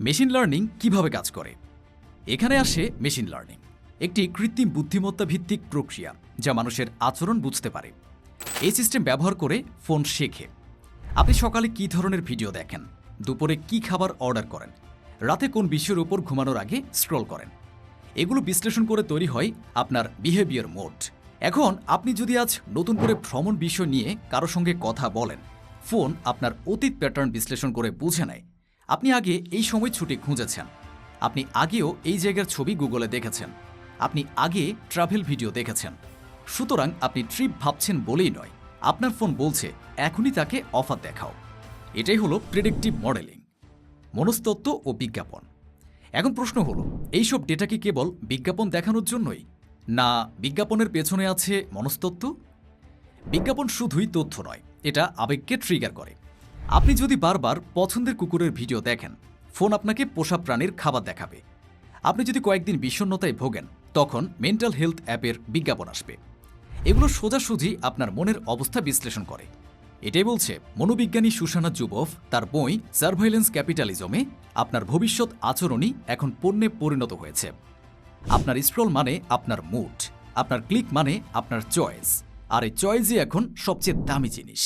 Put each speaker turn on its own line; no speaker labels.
Machine learning কীভাবে কাজ করে? এখানে আসে মেশিন লার্নিং, একটি কৃত্রিম বুদ্ধিমত্তা ভিত্তিক প্রক্রিয়া যা মানুষের আচরণ বুঝতে পারে। এই সিস্টেম ব্যবহার করে ফোন শেখে। আপনি সকালে কী ধরনের ভিডিও দেখেন? দুপুরে কি খাবার অর্ডার করেন? রাতে কোন বিষয়ের উপর ঘুমানোর আগে স্ক্রল করেন? এগুলো বিশ্লেষণ করে তৈরি হয় আপনার বিহেভিয়ার মোড এখন আপনি যদি আজ নতুন করে ভ্রমণ বিষয় নিয়ে কারও সঙ্গে কথা বলেন, ফোন আপনার অতীত প্যাটার্ন বিশ্লেষণ করে বুঝে নেয়। আপনি আগে এই সময় ছুটি খুঁজেছেন। আপনি আগেও এই জায়গার ছবি গুগলে দেখেছেন। আপনি আগে ট্রাভেল ভিডিও দেখেছেন। সুতরাং আপনি ট্রিপ ভাবছেন বলেই নয়। আপনার ফোন বলছে, এখনই তাকে অফার দেখাও। এটাই হলো প্রেডিক্টিভ মডেলিং মনস্তত্ত্ব ও বিজ্ঞাপন। এখন প্রশ্ন হলো, এইসব ডেটা কি কেবল বিজ্ঞাপন দেখানোর জন্যই? না বিজ্ঞাপনের পেছনে আছে মনস্তত্ত্ব? বিজ্ঞাপন শুধুই তথ্য নয়, এটা আবেগকে ট্রিগার করে। আপনি যদি বারবার পছন্দের কুকুরের ভিডিও দেখেন, ফোন আপনাকে পোষা প্রাণীর খাবার দেখাবে। আপনি যদি কয়েকদিন বিষণ্ণতায় ভোগেন, তখন মেন্টাল হেলথ অ্যাপের বিজ্ঞাপন আসবে। এগুলো সোজাসুজি আপনার মনের অবস্থা বিশ্লেষণ করে। এটাই বলছে মনোবিজ্ঞানী সুশানা জুবফ তার বই সার্ভাইলেন্স ক্যাপিটালিজমে আপনার ভবিষ্যৎ আচরণই এখন পণ্যে পরিণত হয়েছে। আপনার স্ক্রল মানে আপনার মুড আপনার ক্লিক মানে আপনার চয়েস আর এই চয়েসই এখন সবচেয়ে দামি জিনিস।